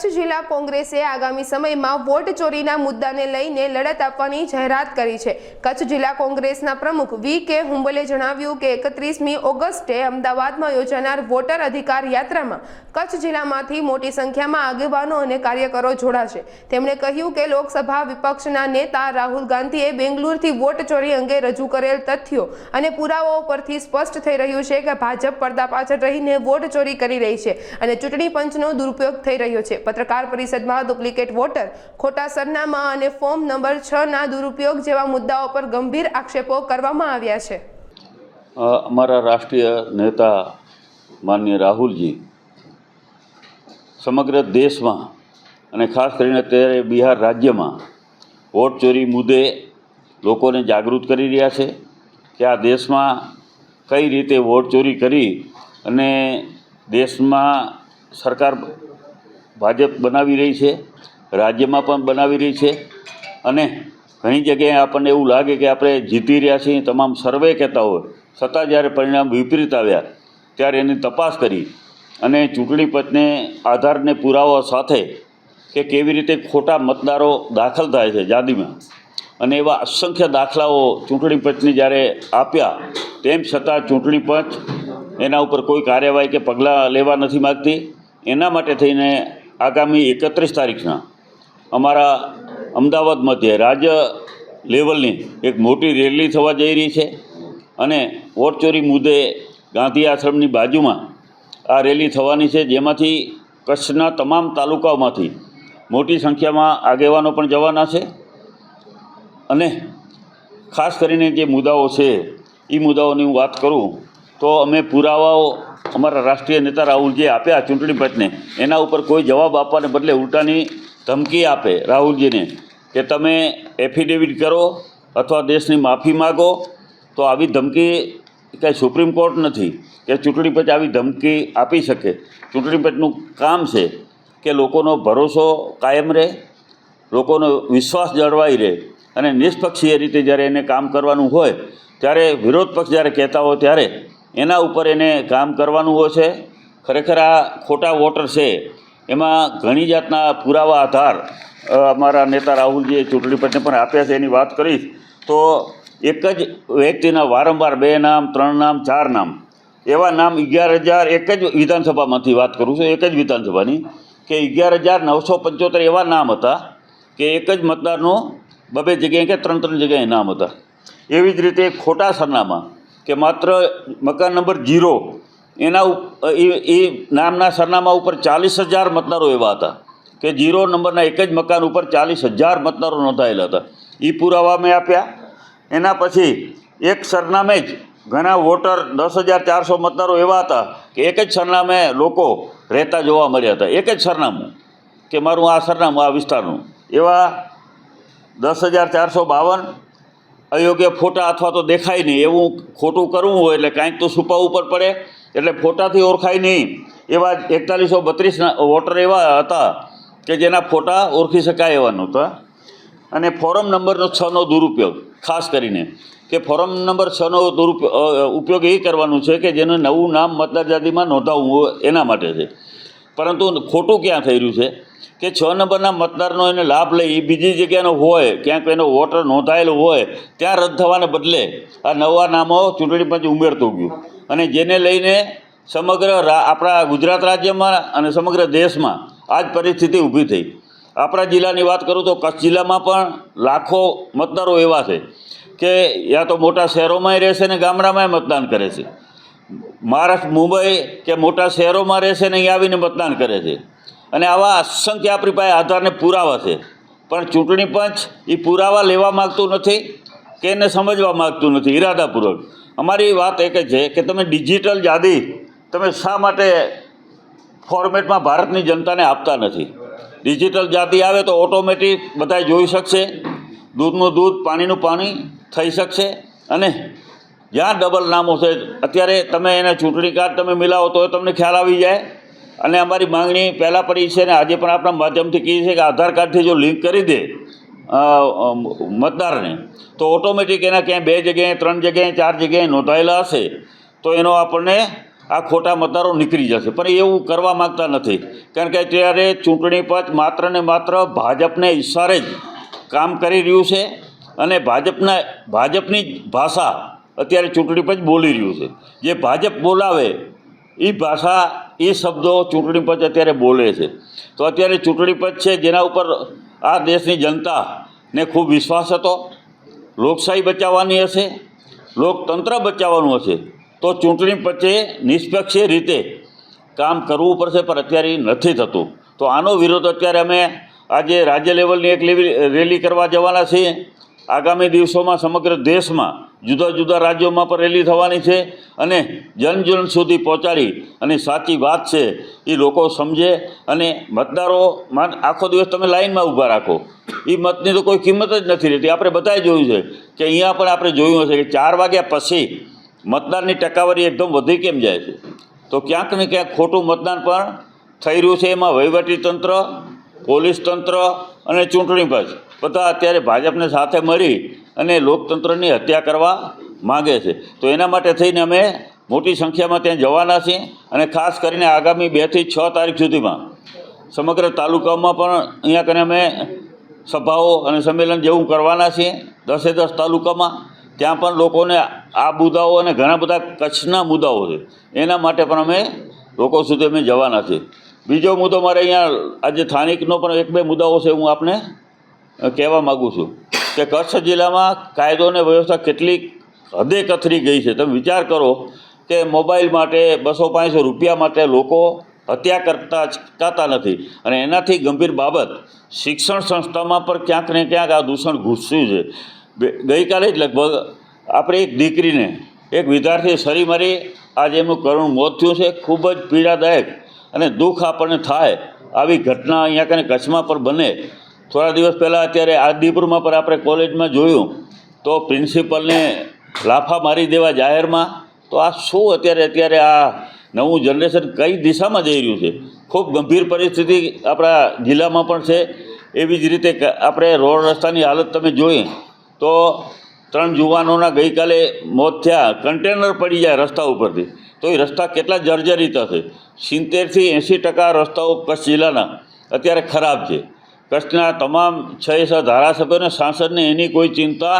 કચ્છ જિલ્લા કોંગ્રેસે આગામી સમયમાં વોટ ચોરીના મુદ્દાને લઈને લડત આપવાની જાહેરાત કરી છે. કચ્છ જિલ્લા કોંગ્રેસના પ્રમુખ વી કે હુંબલે જણાવ્યું કે એકત્રીસમી ઓગસ્ટે અમદાવાદમાં યોજાનાર વોટર અધિકાર યાત્રામાં કચ્છ જિલ્લામાંથી મોટી સંખ્યામાં આગેવાનો અને કાર્યકરો જોડાશે. તેમણે કહ્યું કે લોકસભા વિપક્ષના નેતા રાહુલ ગાંધીએ બેંગલુરુથી વોટ ચોરી અંગે રજૂ કરેલ તથ્યો અને પુરાવાઓ પરથી સ્પષ્ટ થઈ રહ્યું છે કે ભાજપ પડદા પાછળ રહીને વોટ ચોરી કરી રહી છે અને ચૂંટણી પંચનો દુરુપયોગ થઈ રહ્યો છે. પત્રકાર પરિષદમાં ડુપ્લિકેટ વોટર, ખોટા સરનામા અને ફોર્મ નંબર છ ના દુરુપયોગ જેવા મુદ્દાઓ પર ગંભીર આક્ષેપો કરવામાં આવ્યા છે. અમારા રાષ્ટ્રીય નેતા માનનીય રાહુલજી સમગ્ર દેશમાં અને ખાસ કરીને અત્યારે બિહાર રાજ્યમાં વોટ ચોરી મુદ્દે લોકોને જાગૃત કરી રહ્યા છે કે આ દેશમાં કઈ રીતે વોટ ચોરી કરી અને દેશમાં સરકાર ભાજપ બનાવી રહી છે, રાજ્યમાં પણ બનાવી રહી છે અને ઘણી જગ્યાએ આપણને એવું લાગે કે આપણે જીતી રહ્યા છીએ, તમામ સર્વે કહેતા હોય, છતાં જ્યારે પરિણામ વિપરીત આવ્યા, ત્યારે એની તપાસ કરી અને ચૂંટણી પંચને આધારને પુરાવા સાથે કે કેવી રીતે ખોટા મતદારો દાખલ થાય છે યાદીમાં અને એવા અસંખ્ય દાખલાઓ ચૂંટણી પંચને જ્યારે આપ્યા, તેમ છતાં ચૂંટણી પંચ એના ઉપર કોઈ કાર્યવાહી કે પગલાં લેવા નથી માગતી. એના માટે થઈને આગામી એકત્રીસ તારીખના અમારા અમદાવાદ મધ્યે રાજ્ય લેવલની એક મોટી રેલી થવા જઈ રહી છે અને વોટચોરી મુદ્દે ગાંધી આશ્રમની બાજુમાં આ રેલી થવાની છે, જેમાંથી કચ્છના તમામ તાલુકાઓમાંથી મોટી સંખ્યામાં આગેવાનો પણ જવાના છે અને ખાસ કરીને જે મુદ્દાઓ છે એ મુદ્દાઓની હું વાત કરું તો અમે પુરાવાઓ અમારા રાષ્ટ્રીય નેતા રાહુલજીએ આપ્યા ચૂંટણી પંચને. એના ઉપર કોઈ જવાબ આપવાને બદલે ઉલટાની ધમકી આપે રાહુલજીને કે તમે એફિડેવિટ કરો અથવા દેશની માફી માગો, તો આવી ધમકી કંઈ સુપ્રીમ કોર્ટ નથી કે ચૂંટણી પંચ આવી ધમકી આપી શકે. ચૂંટણી પંચનું કામ છે કે લોકોનો ભરોસો કાયમ રહે, લોકોનો વિશ્વાસ જળવાઈ રહે અને નિષ્પક્ષીય રીતે જ્યારે એને કામ કરવાનું હોય, ત્યારે વિરોધ પક્ષ જ્યારે કહેતા હોય ત્યારે એના ઉપર એને કામ કરવાનું હોય છે. ખરેખર આ ખોટા વોટર છે. એમાં ઘણી જાતના પુરાવા આધાર અમારા નેતા રાહુલજીએ ચૂંટણી પંચને પણ આપ્યા છે એની વાત કરીશ. તો એક જ વ્યક્તિના વારંવાર બે નામ, ત્રણ નામ, ચાર નામ. એવા નામ અગિયાર હજાર એક જ વિધાનસભામાંથી વાત કરું છું, એક જ વિધાનસભાની, કે અગિયાર હજાર નવસો પંચોતેર એવા નામ હતા કે એક જ મતદારનું બબે જગ્યાએ કે ત્રણ ત્રણ જગ્યાએ નામ હતા. એવી જ રીતે ખોટા સરનામા કે માત્ર મકાન નંબર જીરો, એના એ નામના સરનામા ઉપર ચાલીસ હજાર મતદારો એવા હતા. કે જીરો નંબરના એક જ મકાન ઉપર ચાલીસ હજાર મતદારો નોંધાયેલા હતા. એ પુરાવા મેં આપ્યા. એના પછી એક સરનામે જ ઘણા વોટર દસ હજાર ચારસો મતદારો એવા હતા કે એક જ સરનામે લોકો રહેતા જોવા મળ્યા હતા. એક જ સરનામું કે મારું આ સરનામું, આ વિસ્તારનું. એવા દસ હજાર ચારસો બાવન અયોગ્ય ફોટા અથવા તો દેખાય નહીં. એવું ખોટું કરવું હોય એટલે કાંઈક તો છુપાવવું પર પડે, એટલે ફોટાથી ઓળખાય નહીં. એવા એકતાલીસો બત્રીસ વોટર એવા હતા કે જેના ફોટા ઓળખી શકાય એવા નહોતા. અને ફોરમ નંબરનો છનો દુરુપયોગ, ખાસ કરીને કે ફોરમ નંબર છનો દુરુપયોગ ઉપયોગ એ કરવાનું છે કે જેનું નવું નામ મતદાર યાદીમાં નોંધાવવું એના માટે છે. પરંતુ ખોટું ક્યાં થઈ રહ્યું છે? કે છ નંબરના મતદારનો એને લાભ લઈ એ બીજી જગ્યાનો હોય, ક્યાંક એનો વોટર નોંધાયેલો હોય, ત્યાં રદ થવાને બદલે આ નવા નામો ચૂંટણી પંચ ઉમેરતું ગયું. અને જેને લઈને સમગ્ર આપણા ગુજરાત રાજ્યમાં અને સમગ્ર દેશમાં આ જ પરિસ્થિતિ ઊભી થઈ. આપણા જિલ્લાની વાત કરું તો કચ્છ જિલ્લામાં પણ લાખો મતદારો એવા છે કે યા તો મોટા શહેરોમાંય રહેશે ને ગામડામાંય મતદાન કરે છે. મહારાષ્ટ્ર, મુંબઈ કે મોટા શહેરોમાં રહેશે ને અહીં આવીને મતદાન કરે છે. અને આવા અસંખ્ય આપણી પાસે આધારને પુરાવા છે. પણ ચૂંટણી પંચ એ પુરાવા લેવા માગતું નથી કે એને સમજવા માગતું નથી ઇરાદાપૂર્વક અમારી વાત એક છે કે તમે ડિજિટલ યાદી તમે શા માટે ફોર્મેટમાં ભારતની જનતાને આપતા નથી? ડિજિટલ યાદી આવે તો ઓટોમેટિક બધા જોઈ શકશે, દૂધનું દૂધ, પાણીનું પાણી થઈ શકશે અને જ્યાં ડબલ નામો છે, અત્યારે તમે એને ચૂંટણી કાર્ડ તમે મિલાવો તો તમને ખ્યાલ આવી જાય. અને અમારી માંગણી પહેલાં પડી છે ને આજે પણ આપણા માધ્યમથી કહીએ છીએ કે આધાર કાર્ડથી જો લિંક કરી દે મતદારને, તો ઓટોમેટિક એના ક્યાંય બે જગ્યાએ, ત્રણ જગ્યાએ, ચાર જગ્યાએ નોંધાયેલા હશે, તો એનો આપણને આ ખોટા મતદારો નીકળી જશે. પણ એવું કરવા માગતા નથી. કારણ કે અત્યારે ચૂંટણી પંચ માત્ર ને માત્ર ભાજપને ઈશારે જ કામ કરી રહ્યું છે અને ભાજપના, ભાજપની જ ભાષા અત્યારે ચૂંટણી પંચ બોલી રહ્યું છે. જે ભાજપ બોલાવે એ ભાષા એ શબ્દો ચૂંટણી પંચ અત્યારે બોલે છે. તો અત્યારે ચૂંટણી પંચ છે, જેના ઉપર આ દેશની જનતાને ખૂબ વિશ્વાસ હતો. લોકશાહી બચાવવાની હશે, લોકતંત્ર બચાવવાનું હશે. તો ચૂંટણી પંચે નિષ્પક્ષ રીતે કામ કરવું પડશે, પણ અત્યારે નથી થતું. તો આનો વિરોધ અત્યારે અમે આજે રાજ્ય લેવલની એક રેલી કરવા જવાના છીએ. આગામી દિવસોમાં સમગ્ર દેશમાં જુદા જુદા રાજ્યોમાં પણ રેલી થવાની છે અને જન જન સુધી પહોંચાડી અને સાચી વાત છે એ લોકો સમજે અને મતદારો આખો દિવસ તમે લાઈનમાં ઊભા રાખો. એ મતની તો કોઈ કિંમત જ નથી રહેતી. આપણે બધાએ જોયું છે કે અહીંયા પણ આપણે જોયું હશે કે ચાર વાગ્યા પછી મતદારની ટકાવારી એકદમ વધી કેમ જાય છે? તો ક્યાંક ને ક્યાંક ખોટું મતદાન પણ થઈ રહ્યું છે. એમાં વહીવટીતંત્ર પોલીસ તંત્ર અને ચૂંટણી પંચ. બધા અત્યારે ભાજપને સાથે મળી અને લોકતંત્રની હત્યા કરવા માગે છે. તો એના માટે થઈને અમે મોટી સંખ્યામાં ત્યાં જવાના છીએ અને ખાસ કરીને આગામી બેથી છ તારીખ સુધીમાં સમગ્ર તાલુકામાં પણ અહીંયા કને અમે સભાઓ અને સંમેલન જેવું કરવાના છીએ. દસે દસ તાલુકામાં ત્યાં પણ લોકોને આ મુદ્દાઓ અને ઘણા બધા કચ્છના મુદ્દાઓ છે. એના માટે પણ અમે લોકો સુધી અમે જવાના છીએ. બીજો મુદ્દો મારે અહીંયા આજે સ્થાનિકનો પણ એક બે મુદ્દાઓ છે હું આપને કહેવા માગું છું. કે કચ્છ જિલ્લામાં કાયદો અને વ્યવસ્થા કેટલી હદે કથરી ગઈ છે. તમે વિચાર કરો કે મોબાઈલ માટે બસો પાંચસો રૂપિયા માટે લોકો હત્યા કરતા ચકાતા નથી. અને એનાથી ગંભીર બાબત, શિક્ષણ સંસ્થામાં પણ ક્યાંક ને ક્યાંક આ દૂષણ ઘૂસ્યું છે. ગઈકાલે જ લગભગ આપણે એક દીકરીને, એક વિદ્યાર્થી સરી મારી, આજે એમનું કરુણ મોત થયું છે. ખૂબ જ પીડાદાયક અને દુઃખ આપણને થાય આવી ઘટના અહીંયા કને કચ્છમાં પણ બને. થોડા દિવસ પહેલાં અત્યારે આદિપુરમાં પણ આપણે કોલેજમાં જોયું તો પ્રિન્સિપલને લાફા મારી દેવા જાહેરમાં તો આ શું અત્યારે અત્યારે આ નવું જનરેશન કઈ દિશામાં જઈ રહ્યું છે? ખૂબ ગંભીર પરિસ્થિતિ આપણા જિલ્લામાં પણ છે. એવી જ રીતે આપણે રોડ રસ્તાની હાલત તમે જોઈ તો ત્રણ જુવાનોના ગઈકાલે મોત થયા, કન્ટેનર પડી જાય રસ્તા ઉપરથી. તો એ રસ્તા કેટલા જર્જરિત હશે? સિત્તેરથી એંસી ટકા રસ્તાઓ કચ્છ જિલ્લાના અત્યારે ખરાબ છે. કચ્છના તમામ છ ધારાસભ્યોને સાંસદને એની કોઈ ચિંતા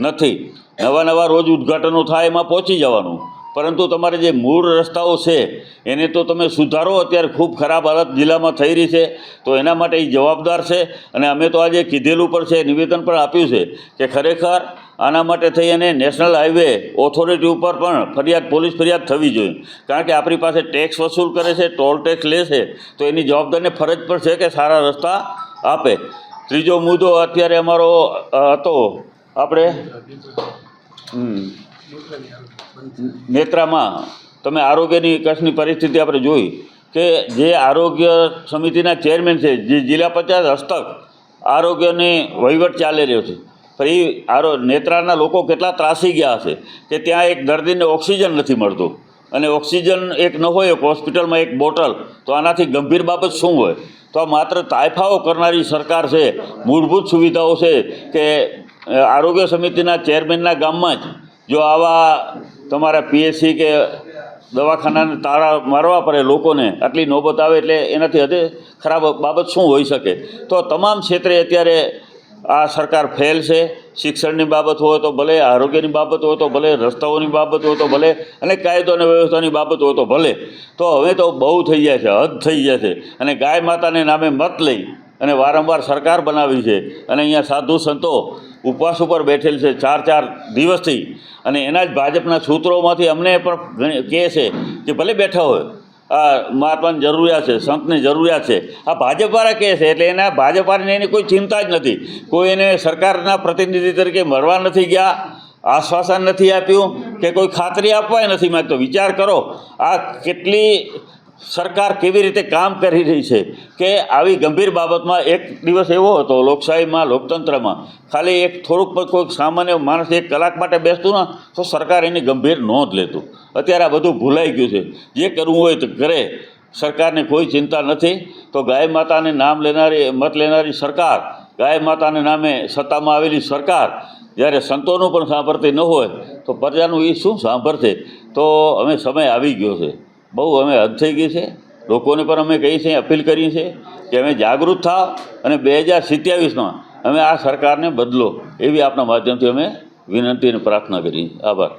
નથી. નવા નવા રોજ ઉદ્ઘાટનો થાય એમાં પહોંચી જવાનું. પરંતુ તમારે જે મૂળ રસ્તાઓ છે, એને તો તમે સુધારો. અત્યારે ખૂબ ખરાબ હાલત જિલ્લામાં થઈ રહી છે, તો એના માટે એ જવાબદાર છે. અને અમે તો આજે કીધેલું પણ છે, નિવેદન પણ આપ્યું છે કે ખરેખર આના માટે થઈ અને નેશનલ હાઈવે ઓથોરિટી ઉપર પણ ફરિયાદ, પોલીસ ફરિયાદ થવી જોઈએ. કારણ કે આપણી પાસે ટેક્સ વસૂલ કરે છે, ટોલ ટેક્સ લે છે, તો એની જવાબદારીને ફરજ પણ છે કે સારા રસ્તા આપે. ત્રીજો મુદ્દો અત્યારે અમારો હતો. આપણે? નેત્રામાં. તમે આરોગ્યની કચ્છની પરિસ્થિતિ આપણે જોઈ કે જે આરોગ્ય સમિતિના ચેરમેન છે, જે જિલ્લા પંચાયત હસ્તક, આરોગ્યની વહીવટ ચાલી રહ્યો છે. એ આરો, નેત્રાના લોકો કેટલા ત્રાસી ગયા હશે કે ત્યાં એક દર્દીને ઓક્સિજન નથી મળતું. અને ઓક્સિજન એક ન હોય, એક હોસ્પિટલમાં એક બોટલ, તો આનાથી ગંભીર બાબત શું હોય? તો માત્ર તાયફાઓ કરનારી સરકાર છે. મૂળભૂત સુવિધાઓ છે કે આરોગ્ય સમિતિના ચેરમેનના ગામમાં જ જો આવા તમારા પીએચસી કે દવાખાનાને તાળા મારવા પડે લોકોને, આટલી નોબત આવે એટલે એનાથી હદે ખરાબ બાબત શું હોઈ શકે? તો તમામ ક્ષેત્રે અત્યારે આ સરકાર ફેલ છે. શિક્ષણની બાબત હોય તો ભલે, આરોગ્યની બાબત હોય તો ભલે, રસ્તાઓની બાબત હોય તો ભલે અને કાયદો અને વ્યવસ્થાની બાબત હોય તો ભલે. તો હવે તો બહુ થઈ જાય છે, હદ થઈ જાય છે. અને ગાય માતાને નામે મત લઈ અને વારંવાર સરકાર બનાવી છે. અને અહીંયા સાધુ સંતો ઉપવાસ ઉપર બેઠેલ છે ચાર ચાર દિવસથી. અને એના જ ભાજપના સૂત્રોમાંથી અમને પણ કહે છે કે ભલે બેઠા હોય મહાત્માની જરૂરિયાત છે, સંતની જરૂરિયાત છે. આ ભાજપવાળા કહે છે, એટલે એના ભાજપવાળાને એની કોઈ ચિંતા જ નથી. કોઈ એને સરકારના પ્રતિનિધિ તરીકે મળવા નથી ગયા, આશ્વાસન નથી આપ્યું કે કોઈ ખાતરી આપવાય નથી. માગતો વિચાર કરો, આ કેટલી સરકાર કેવી રીતે કામ કરી રહી છે કે આવી ગંભીર બાબતમાં એક દિવસ એવો હતો લોકશાહીમાં, લોકતંત્રમાં, ખાલી એક થોડુંક પણ કોઈક સામાન્ય માણસ એક કલાક માટે બેસતું ને, તો સરકાર એની ગંભીર નોંધ લેતું. અત્યારે આ બધું ભૂલાઈ ગયું છે. જે કરવું હોય તો કરે. સરકારને કોઈ ચિંતા નથી. તો ગાય માતાને નામ લેનારી, મત લેનારી સરકાર, ગાય માતાને નામે સત્તામાં આવેલી સરકાર, જ્યારે સંતોનું પણ સાંભળતી ન હોય, તો પ્રજાનું એ શું સાંભળશે? તો હવે સમય આવી ગયો છે. બહુ અમે હદ થઈ ગઈ છે. લોકોને પણ અમે કહી છે અપીલ કરી છે કે અમે જાગૃત થાવ અને બે હજાર સિત્યાવીસમાં અમે આ સરકારને બદલો એવી આપના માધ્યમથી અમે વિનંતી અને પ્રાર્થના કરી આભાર.